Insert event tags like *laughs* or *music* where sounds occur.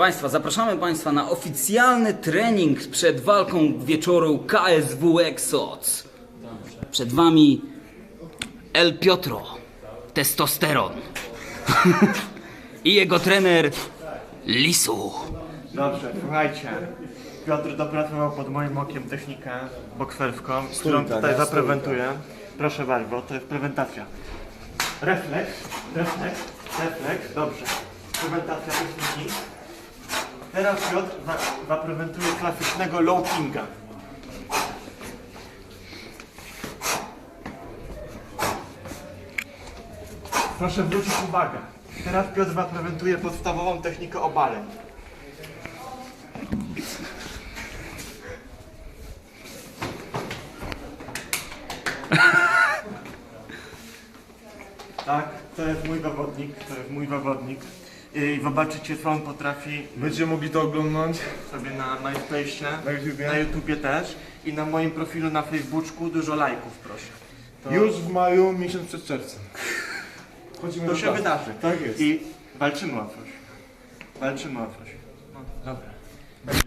Państwa, zapraszamy Państwa na oficjalny trening przed walką wieczoru KSW Exoc. Przed Wami El Piotro, testosteron. *laughs* I jego trener Lisu. Dobrze, słuchajcie. Piotr dopracował pod moim okiem technikę bokserską, którą tutaj zaprezentuję. Proszę bardzo, to jest prezentacja. Refleks, refleks, refleks, dobrze. Prezentacja techniki. Teraz Piotr za, zaprezentuje klasycznego low kinga. Proszę zwrócić uwagę. Teraz Piotr zaprezentuje podstawową technikę obaleń. Tak, to jest mój zawodnik, to jest mój zawodnik. I zobaczycie co on potrafi Będziecie mogli to oglądać. sobie na MySpace'ie, Na YouTubie? na YouTubie też i na moim profilu na Facebooku dużo lajków proszę. To, Już w maju, miesiąc przed czerwcem. Chodzimy to do się pracy. wydarzy. Tak jest. I walczymy o coś. Walczymy o coś. No, dobra.